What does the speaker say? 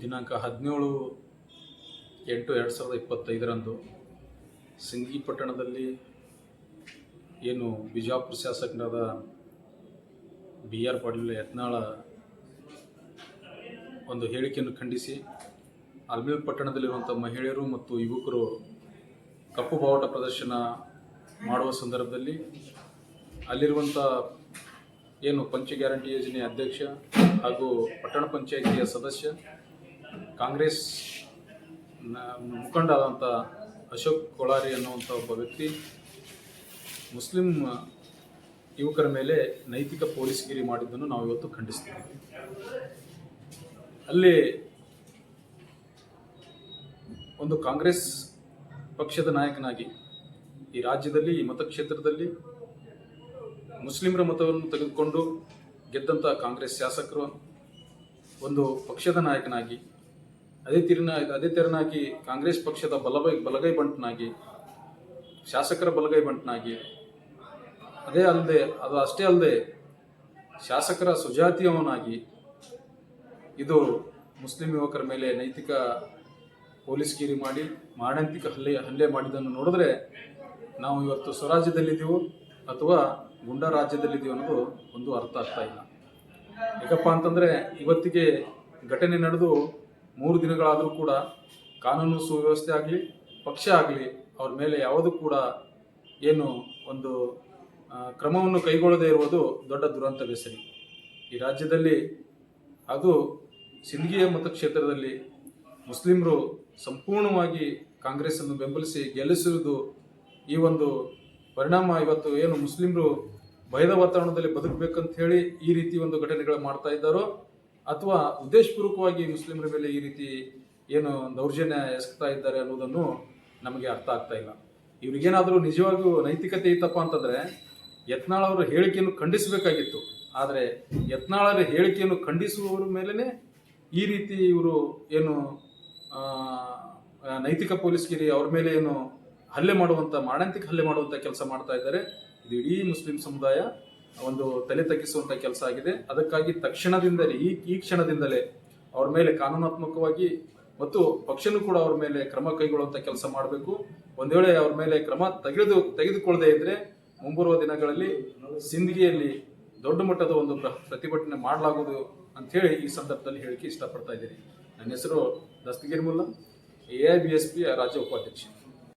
ದಿನಾಂಕ ಹದಿನೇಳು ಎಂಟು ಎರಡು ಸಾವಿರದ ಇಪ್ಪತ್ತೈದರಂದು ಸಿಂಗಿ ಪಟ್ಟಣದಲ್ಲಿ ಏನು ಬಿಜಾಪುರ ಶಾಸಕರಾದ ಬಿ ಆರ್ ಪಾಟೀಲ್ ಯತ್ನಾಳ ಒಂದು ಹೇಳಿಕೆಯನ್ನು ಖಂಡಿಸಿ, ಅಲ್ಮೇಲ್ ಪಟ್ಟಣದಲ್ಲಿರುವಂಥ ಮಹಿಳೆಯರು ಮತ್ತು ಯುವಕರು ಕಪ್ಪು ಬಾವುಟ ಪ್ರದರ್ಶನ ಮಾಡುವ ಸಂದರ್ಭದಲ್ಲಿ ಅಲ್ಲಿರುವಂಥ ಏನು ಪಂಚ ಗ್ಯಾರಂಟಿ ಯೋಜನೆ ಅಧ್ಯಕ್ಷ ಹಾಗೂ ಪಟ್ಟಣ ಪಂಚಾಯಿತಿಯ ಸದಸ್ಯ ಕಾಂಗ್ರೆಸ್ ನ- ಮುಖಂಡ ಆದಂಥ ಅಶೋಕ್ ಕೊಳಾರಿ ಅನ್ನುವಂಥ ಒಬ್ಬ ವ್ಯಕ್ತಿ ಮುಸ್ಲಿಂ ಯುವಕರ ಮೇಲೆ ನೈತಿಕ ಪೊಲೀಸ್ಗಿರಿ ಮಾಡಿದ್ದನ್ನು ನಾವು ಇವತ್ತು ಖಂಡಿಸ್ತೀವಿ. ಅಲ್ಲಿ ಒಂದು ಕಾಂಗ್ರೆಸ್ ಪಕ್ಷದ ನಾಯಕನಾಗಿ ಈ ರಾಜ್ಯದಲ್ಲಿ, ಈ ಮತಕ್ಷೇತ್ರದಲ್ಲಿ ಮುಸ್ಲಿಮರ ಮತವನ್ನು ತೆಗೆದುಕೊಂಡು ಗೆದ್ದಂಥ ಕಾಂಗ್ರೆಸ್ ಶಾಸಕರು ಒಂದು ಪಕ್ಷದ ನಾಯಕನಾಗಿ ಅದೇ ತಿರಿನ ಅದೇ ತೆರನಾಗಿ ಕಾಂಗ್ರೆಸ್ ಪಕ್ಷದ ಬಲಬೈ ಬಲಗೈ ಬಂಟನಾಗಿ, ಶಾಸಕರ ಬಲಗೈ ಬಂಟನಾಗಿ, ಅದೇ ಅಲ್ಲದೆ, ಅದು ಅಷ್ಟೇ ಅಲ್ಲದೆ ಶಾಸಕರ ಸುಜಾತಿಯವನಾಗಿ ಇದು ಮುಸ್ಲಿಂ ಯುವಕರ ಮೇಲೆ ನೈತಿಕ ಪೊಲೀಸ್ ಗಿರಿ ಮಾಡಿ, ಮಾರಣಾಂತಿಕ ಹಲ್ಲೆ ಹಲ್ಲೆ ಮಾಡಿದ್ದನ್ನು ನೋಡಿದ್ರೆ ನಾವು ಇವತ್ತು ಸ್ವರಾಜ್ಯದಲ್ಲಿದ್ದೀವೋ ಅಥವಾ ಗುಂಡ ರಾಜ್ಯದಲ್ಲಿದ್ದೀವೋ ಅನ್ನೋದು ಒಂದು ಅರ್ಥ ಆಗ್ತಾ ಇಲ್ಲ. ಯಾಕಪ್ಪ ಅಂತಂದರೆ ಇವತ್ತಿಗೆ ಘಟನೆ ನಡೆದು ಮೂರು ದಿನಗಳಾದರೂ ಕೂಡ ಕಾನೂನು ಸುವ್ಯವಸ್ಥೆ ಆಗಲಿ, ಪಕ್ಷ ಆಗಲಿ, ಅವ್ರ ಮೇಲೆ ಯಾವುದೂ ಕೂಡ ಏನು ಒಂದು ಕ್ರಮವನ್ನು ಕೈಗೊಳ್ಳದೇ ಇರುವುದು ದೊಡ್ಡ ದುರಂತವೇ ಸರಿ. ಈ ರಾಜ್ಯದಲ್ಲಿ ಅದು ಸಿಂದಗಿಯ ಮತಕ್ಷೇತ್ರದಲ್ಲಿ ಮುಸ್ಲಿಮರು ಸಂಪೂರ್ಣವಾಗಿ ಕಾಂಗ್ರೆಸ್ಸನ್ನು ಬೆಂಬಲಿಸಿ ಗೆಲ್ಲಿಸುವುದು ಈ ಒಂದು ಪರಿಣಾಮ ಇವತ್ತು ಏನು ಮುಸ್ಲಿಮರು ಭಯದ ವಾತಾವರಣದಲ್ಲಿ ಬದುಕಬೇಕಂತ ಹೇಳಿ ಈ ರೀತಿ ಒಂದು ಘಟನೆಗಳು ಮಾಡ್ತಾ ಇದ್ದಾರೋ ಅಥವಾ ಉದ್ದೇಶಪೂರ್ವಕವಾಗಿ ಮುಸ್ಲಿಮರ ಮೇಲೆ ಈ ರೀತಿ ಏನು ದೌರ್ಜನ್ಯ ಎಸಗ್ತಾ ಇದ್ದಾರೆ ಅನ್ನೋದನ್ನು ನಮಗೆ ಅರ್ಥ ಆಗ್ತಾ ಇಲ್ಲ. ಇವ್ರಿಗೇನಾದರೂ ನಿಜವಾಗಿಯೂ ನೈತಿಕತೆ ಇತ್ತಪ್ಪ ಅಂತಂದ್ರೆ, ಯತ್ನಾಳ ಅವರ ಹೇಳಿಕೆಯನ್ನು ಖಂಡಿಸಬೇಕಾಗಿತ್ತು. ಆದರೆ ಯತ್ನಾಳರ ಹೇಳಿಕೆಯನ್ನು ಖಂಡಿಸುವವರ ಮೇಲೇ ಈ ರೀತಿ ಇವರು ಏನು ನೈತಿಕ ಪೊಲೀಸ್ಗಿರಿ ಅವ್ರ ಮೇಲೆ ಏನು ಹಲ್ಲೆ ಮಾಡುವಂಥ ಮಾಡಂತಿಕ ಹಲ್ಲೆ ಮಾಡುವಂಥ ಕೆಲಸ ಮಾಡ್ತಾ ಇದ್ದಾರೆ. ಇದು ಇಡೀ ಮುಸ್ಲಿಂ ಸಮುದಾಯ ಒಂದು ತಲೆ ತಗ್ಗಿಸುವಂತ ಕೆಲಸ ಆಗಿದೆ. ಅದಕ್ಕಾಗಿ ತಕ್ಷಣದಿಂದಲೇ, ಈ ಈ ಕ್ಷಣದಿಂದಲೇ ಅವ್ರ ಮೇಲೆ ಕಾನೂನಾತ್ಮಕವಾಗಿ ಮತ್ತು ಪಕ್ಷನೂ ಕೂಡ ಅವರ ಮೇಲೆ ಕ್ರಮ ಕೈಗೊಳ್ಳುವಂತ ಕೆಲಸ ಮಾಡಬೇಕು. ಒಂದ್ ವೇಳೆ ಅವ್ರ ಮೇಲೆ ಕ್ರಮ ತೆಗೆದು ತೆಗೆದುಕೊಳ್ಳದೆ ಇದ್ರೆ ಮುಂಬರುವ ದಿನಗಳಲ್ಲಿ ಸಿಂದಗಿಯಲ್ಲಿ ದೊಡ್ಡ ಮಟ್ಟದ ಒಂದು ಪ್ರ- ಪ್ರತಿಭಟನೆ ಮಾಡಲಾಗುವುದು ಅಂತ ಹೇಳಿ ಈ ಸಂದರ್ಭದಲ್ಲಿ ಹೇಳಿಕೆ ಇಷ್ಟಪಡ್ತಾ ಇದ್ದೀನಿ. ನನ್ನ ಹೆಸರು Dastagir Mulla, A I B S P ರಾಜ್ಯ ಉಪಾಧ್ಯಕ್ಷ.